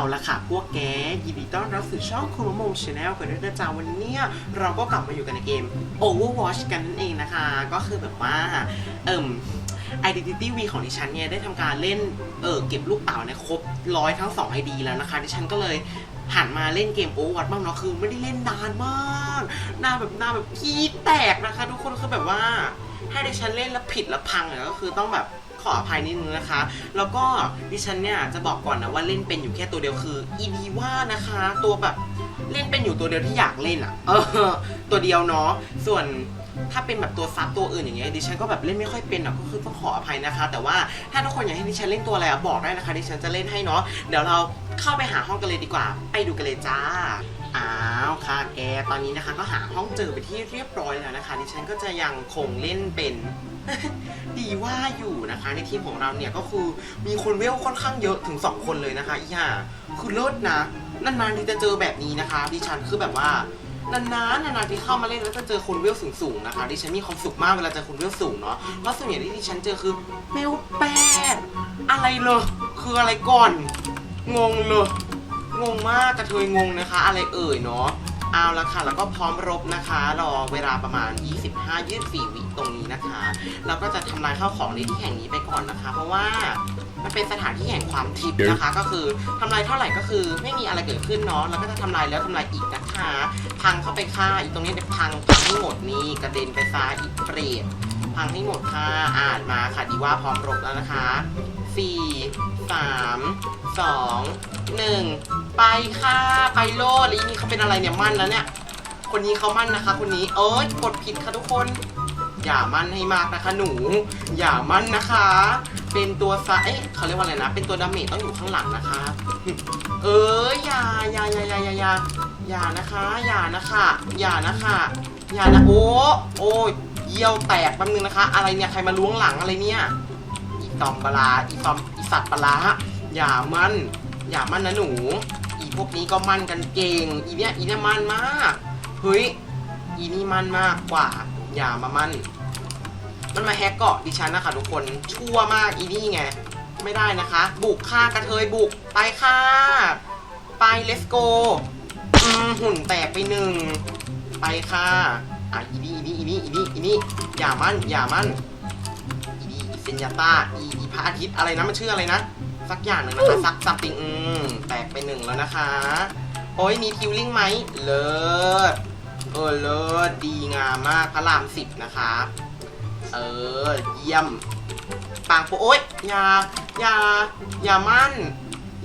เอาละค่ะ พวกแก ยินดีต้อนรับสู่ช่องคุโรโมชาแนลกันด้วยนะจ๊ะวันเนี้ยเราก็กลับมาอยู่กันในเกม Overwatch กันนั่นเองนะคะ ก็คือแบบว่า เอิ่ม Identity V ของดิฉันเนี่ย ได้ทำการเล่น เออเก็บลูกเต๋าเนี่ยครบร้อยทั้ง 2 ID แล้วนะคะ ดิฉันก็เลยหันมาเล่นเกม Overwatch บ้างเนาะคือไม่ได้เล่นนานมากหน้าแบบหน้าแบบขี้แตกนะคะ ทุกคนคือแบบว่า ให้ดิฉันเล่นแล้วผิดแล้วพังเนี่ยก็คือต้องแบบ ขออภัยนิดนึงนะคะ แล้วก็ดิฉันเนี่ยจะบอกก่อนนะว่าเล่นเป็นอยู่แค่ตัวเดียวคืออีดีว่านะคะ ตัวแบบเล่นเป็นอยู่ตัวเดียวที่อยากเล่นอะ เออ ตัวเดียวเนาะส่วนถ้าเป็นแบบตัวซับตัวอื่นอย่างเงี้ยดิฉันก็แบบเล่นไม่ค่อยเป็นอะก็คือต้องขออภัยนะคะ แต่ว่าถ้าทุกคนอยากให้ดิฉันเล่นตัวอะไรอะบอกได้นะคะดิฉันจะเล่นให้เนาะเดี๋ยวเราเข้าไปหาห้องกันเลยดีกว่า ไปดูกันเลยจ้า อ้าวค่ะแกตอนนี้นะคะก็หาห้องเจอไปที่เรียบร้อยแล้วนะคะ ดิฉันก็จะยังคงเล่นเป็น ดีว่าอยู่นะคะ ในทีมของเราเนี่ยก็คือมีคนเวลค่อนข้างเยอะถึง 2 คนเลยนะคะอีห่าคือเลิศนะนานๆที่จะเจอแบบนี้นะคะ ดิฉันคือแบบว่านานๆนานๆที่เข้ามาเล่นแล้วจะเจอคนเวลสูงๆนะคะ ดิฉันมีความสุขมากเวลาเจอคนเวลสูงเนาะเพราะส่วนใหญ่ที่ดิฉันเจอคือเวลแปดอะไรเลยคืออะไรก่อนงงเลย งงมากกระเทยงงนะคะ อะไรเอ่ยเนาะเอาละค่ะ แล้วก็พร้อมรบนะคะ รอเวลาประมาณ 25-24 วิตรงนี้นะคะ เราก็จะทำลายข้าวของในที่แห่งนี้ไปก่อนนะคะ เพราะว่ามันเป็นสถานที่แห่งความทิพย์นะคะ ก็คือทำลายเท่าไหร่ก็คือ ไม่มีอะไรเกิดขึ้นเนาะแล้วก็จะทำลายแล้วทำลายอีกนะคะ พังเข้าไปฆ่าอีกตรงนี้เดี๋ยวพังพังให้หมดนี่กระเด็นไปซ้ายอีกเปรตพังให้หมดค่ะอ่านมาค่ะดีว่าพร้อมรบแล้วนะคะสี่สามสองหนึ่ง ไปค่ะ ไปโลดแล้วอีนี่เขาเป็นอะไรเนี่ยมั่นแล้วเนี่ย คนนี้เขามั่นนะคะ คนนี้เอ้ยกดผิดค่ะทุกคน อย่ามั่นให้มากนะคะหนู อย่ามั่นนะคะ เป็นตัวซะเอ๊ะเขาเรียกว่าอะไรนะ เป็นตัวดาเมจต้องอยู่ข้างหลังนะคะ เอ้ยอย่าอย่าอย่าอย่าอย่าอย่าอย่านะคะ อย่านะคะ อย่านะคะ อย่านะโอ้โอ้ยเยี่ยวแตกแป๊บนึงนะคะ อะไรเนี่ยใครมาล้วงหลังอะไรเนี่ยอีตอมปลาอีตอมอีสัตว์ปลาอย่ามั่นอย่ามั่นนะหนู พวกนี้ก็มั่นกันเก่ง อีเนี้ยอีเนี้ยมั่นมาก เฮ้ย อีนี่มั่นมากกว่า อย่ามามั่น มันมาแฮกเกาะดิฉันนะคะทุกคน ชั่วมากอีนี่ไง ไม่ได้นะคะ บุกฆ่ากระเทยบุก ไปค่ะ ไป let's go หุ่นแตกไปหนึ่ง ไปค่ะ อะอีนี่อีนี่อีนี่อีนี่อีนี่ อย่ามั่น อย่ามั่น อีดีอีเซนยาต้าอีอีพระอาทิตย์อะไรนะ มันชื่ออะไรนะ สักอย่างหนึ่งนะคะซักซัมติงอืมแตกไปหนึ่งแล้วนะคะ โอ้ยมีคิวลิงไหมเลิศเออเลิศดีงามมากพระรามสิบนะคะเออเยี่ยมปางโปโอ๊ยอย่าอย่าอย่ามั่น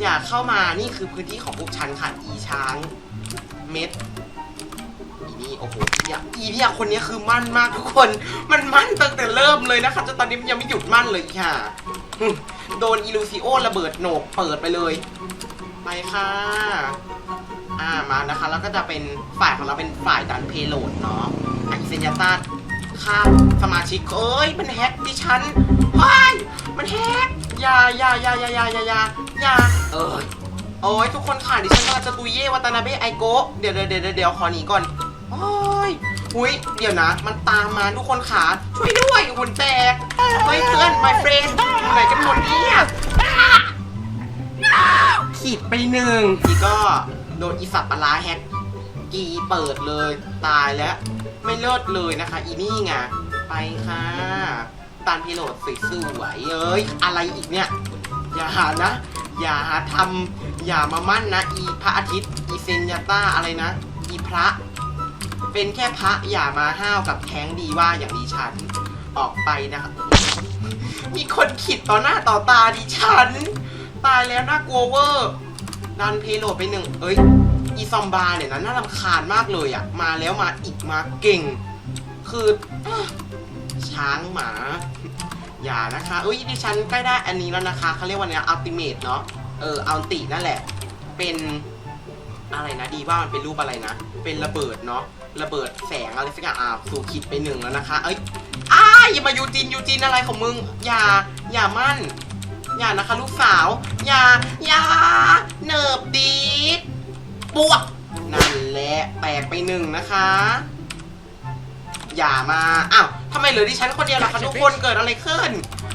อย่าเข้ามานี่คือพื้นที่ของพวกฉันค่ะอีช้างเม็ดอีนี่โอ้โหอีเนี่ยอีเนี่ยคนนี้คือมั่นมากทุกคน มันมั่นตั้งแต่เริ่มเลยนะคะจนตอนนี้มันยังไม่หยุดมั่นเลยค่ะ โดนอิลูซิโอระเบิดโหนกเปิดไปเลย ไปค่ะ อ่ามานะคะ แล้วก็จะเป็นฝ่ายของเราเป็นฝ่ายดันเพโลดเนาะไอเซนยาตาฆ่าสมาชิกเอ้ย มันแฮกดิฉันเฮ้ยมันแฮกอย่าอย่าอย่าอย่าอย่าอย่าอย่าอย่าเอ้ยโอ้ยทุกคนค่ะดิฉันกำลังจะตุยเย่วัตานาเบะไอโกะเดี๋ยวเดี๋ยวเดี๋ยวเดี๋ยวขอหนีก่อน โอ้ยหุยเดี๋ยวนะ มันตามมาทุกคนขาช่วยด้วยหุ่นแตกเฮ้ยเพื่อน my friend อยู่ไหนกันหมดเนี่ยขีดไปหนึ่งทีก็โดนอีสัตว์ปลาราแฮกกีเปิดเลยตายแล้วไม่เลิศเลยนะคะ อีนี่ไงไปค่ะตานพิโรดสวยๆเอ้ยอะไรอีกเนี่ย อย่านะ อย่าทำอย่ามามั่นนะ อีพระอาทิตย์ อีเซนยาต้าอะไรนะ อีพระ เป็นแค่พระอย่ามาห้าวกับแท้งดีว่าอย่างดิฉันออกไปนะคะมีคนขิดต่อหน้าต่อตาดิฉัน ตายแล้วน่ากลัวเวอร์ดันเพโลดไปหนึ่งเอ้ย อีซอมบาเนี่ยนะน่ารำคาญมากเลยอะมาแล้วมาอีกมาเก่ง คืออช้างหมา อย่านะคะเอ้ยดิฉันใกล้ได้อันนี้แล้วนะคะเขาเรียกว่าเนี่ยอัลติเมทเนาะเอออัลตินั่นแหละ เป็นอะไรนะดีว่ามันเป็นรูปอะไรนะ เป็นระเบิดเนาะ ระเบิดแสงอะไรสักอย่างอ่าสู่ขีดไปหนึ่งแล้วนะคะ เอ้ยอ้าอย่ามายูจินยูจินอะไรของมึง อย่า อย่ามั่น อย่านะคะลูกสาว อย่า อย่าเนิบดีดปวกนั่นแหละแตกไปหนึ่งนะคะ อย่ามา อ้าวทำไมเหลือดิฉันคนเดียวล่ะคะทุกคนเกิดอะไรขึ้น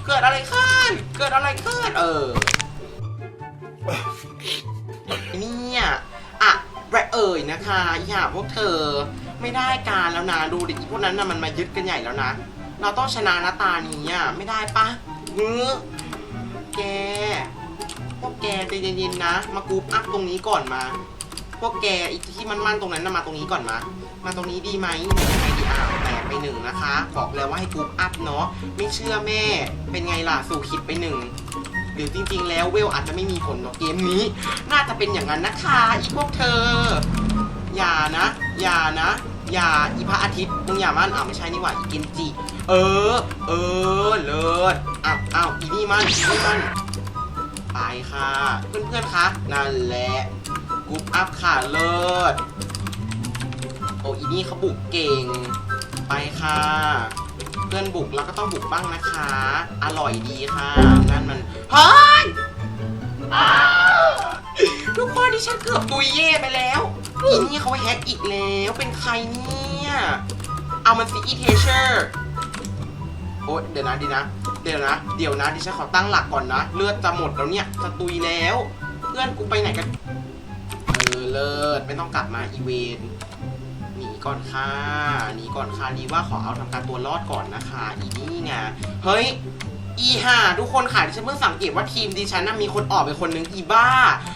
เกิดอะไรขึ้น เกิดอะไรขึ้น เออนี่อะแรเอ่ยนะคะอีห่าพวกเธอ ไม่ได้การแล้วนะดูดิพวกนั้นน่ะมันมายึดกันใหญ่แล้วนะ เราต้องชนะนะตานี้อะไม่ได้ปะเฮ้อแก พวกแกใจเย็นๆนะ มากรุ๊ปอัพตรงนี้ก่อนมา พวกแกอีกที่มันมั่นๆตรงนั้นนะมาตรงนี้ก่อนมา มาตรงนี้ดีไหมหรือยังไงดีอะแตกไปหนึ่งนะคะ บอกแล้วว่าให้กรุ๊ปอัพเนาะไม่เชื่อแม่ เป็นไงล่ะสู่คิดไปหนึ่งหรือจริง ๆ แล้วเวลอาจจะไม่มีผลต่อเกมนี้ น่าจะเป็นอย่างนั้นนะคะอีพวกเธอ อย่านะ อย่านะ อย่าอีพระอาทิตย์มึงอย่ามันอ่าไม่ใช่นี่หว่าอีเกนจิ เออ เออ เลิศอ้าวอ้าวอีนี่มันอีนี่มันไปค่ะ เพื่อนๆคะนั่นแหละกรุ๊ปอัพค่ะเลิศโอ้อีนี่เขาบุกเก่ง ไปค่ะ เพื่อนบุกเราก็ต้องบุกบ้างนะคะ อร่อยดีค่ะ นั่นมันเฮ้ยอ้า ทุกคนที่ฉันเกือบตุยเย่ไปแล้วอีนี่เขาแฮกอีกแล้ว เป็นใครเนี่ย เอามันสิอีเทเชอร์โอ๊ยเดี๋ยวนะดีนะ เดี๋ยวนะ เดี๋ยวนะดิฉันขอตั้งหลักก่อนนะ เลือดจะหมดแล้วเนี่ย จะตุยแล้ว เพื่อนกูไปไหนกัน เออเลิศไม่ต้องกลับมาอีเวนหนีก่อนค่ะหนีก่อนค่ะดีว่าขอเอาทำการตัวรอดก่อนนะคะ อีนี่ไง เฮ้ย อีห่าทุกคนค่ะดิฉันเพิ่งสังเกตว่าทีมดิฉันน่ะมีคนออกไปคนนึงอีบ้า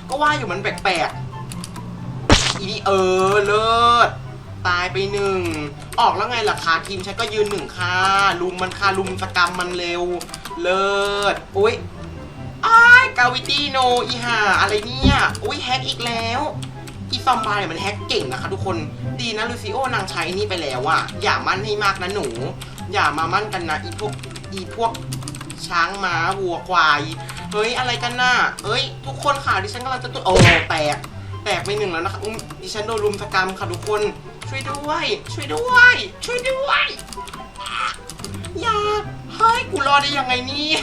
ก็ว่าอยู่มันแปลกๆอีนี่เออเลิศตายไปหนึ่งออกแล้วไงล่ะคะทีมฉันก็ยืนหนึ่งค่ะลุมมันค่ะลุมสกรรมมันเร็ว เลิศอุ้ยอ้ายกาวิตี้โนอีห่าอะไรเนี่ยอุ้ยแฮกอีกแล้วอีซอมบายเนี่ยมันแฮกเก่งนะคะทุกคนดีนะลูซิโอนางใช้นี่ไปแล้วอะอย่ามั่นให้มากนะหนู อย่ามามั่นกันนะอีพวกอีพวก ช้างม้าวัวควาย เฮ้ยอะไรกันน่ะเอ้ย ทุกคนค่ะดิฉันกำลังจะตัวโอ้แตก แตกไปหนึ่งแล้วนะคะอุ้มดิฉันโดนรุมสกรรมค่ะทุกคน ช่วยด้วย ช่วยด้วย ช่วยด้วยอย่าเฮ้ยกูรอดได้ยังไงเนี่ย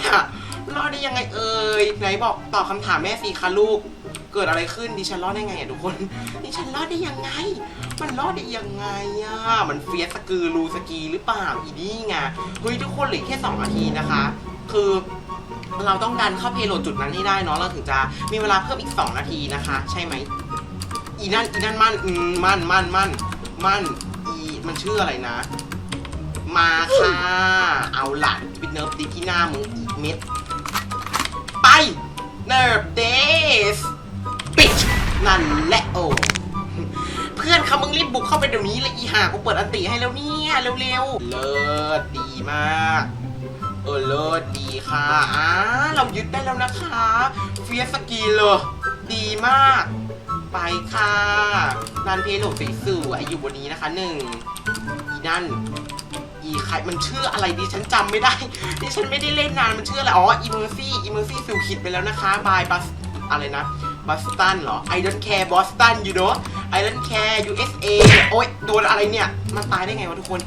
รอดได้ยังไงเอ่ยไหนบอกตอบคำถามแม่สิคะลูก เกิดอะไรขึ้นดิฉันรอดได้ไงอะทุกคน ดิฉันรอดได้ยังไง มันรอดได้ยังไงอะ มันเฟียสสกือรูสกีหรือเปล่าอีนี่ไง เฮ้ยทุกคนเหลือแค่2นาทีนะคะ คือเราต้องดันเข้าเพโลจุดนั้นให้ได้เนาะ เราถึงจะมีเวลาเพิ่มอีก 2 นาทีนะคะ ใช่ไหม อีนั่นอีนั่นมันอืมมันมันมันมันอีมันชื่ออะไรนะ มาค่ะ เอาหลัดวิดเนิร์ฟตีที่หน้ามึงอีกเม็ดไป เนิร์ฟเดส นั่นแหละโอ้เพื่อนเขามึงรีบบุกเข้าไปเดี๋ยวนี้เลยอีห่ากูเปิดอันติให้แล้วเนี่ยเร็วๆเลิศดีมากเออเลิศดีค่ะอ่าเรายึดได้แล้วนะคะเฟียสกีเลยดีมาก ไปค่ะนันเพโลสวยๆอยู่บนนี้นะคะหนึ่งอีนั่นอีใครมันชื่ออะไรดิฉันจำไม่ได้ดิฉันไม่ได้เล่นนานมันชื่ออะไรอ๋ออีเมอร์ซี่อีเมอร์ซี่ฟิลคิดไปแล้วนะคะบายบัสอะไรนะ บอสตันเหรอ I don't care Boston you know I don't care USA โอ๊ยโดนอะไรเนี่ย มันตายได้ไงวะทุกคน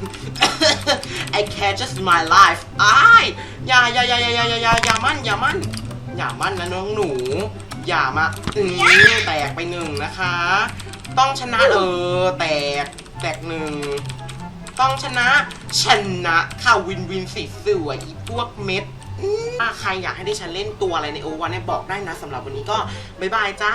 I care just my life ไอ้ายอย่าอย่าอย่าอย่าอย่าอย่าอย่ามั่นอย่ามั่นอย่ามั่นนะน้องหนู อย่ามาอืมแตกไปหนึ่งนะคะ ต้องชนะเออแตกแตกหนึ่งต้องชนะชนะค่ะวินวินสีสวยพวกเม็ด ถ้าใครอยากให้ดิฉันเล่นตัวอะไรในโอวันเนี่ยบอกได้นะสำหรับวันนี้ก็บ๊ายบายจ้า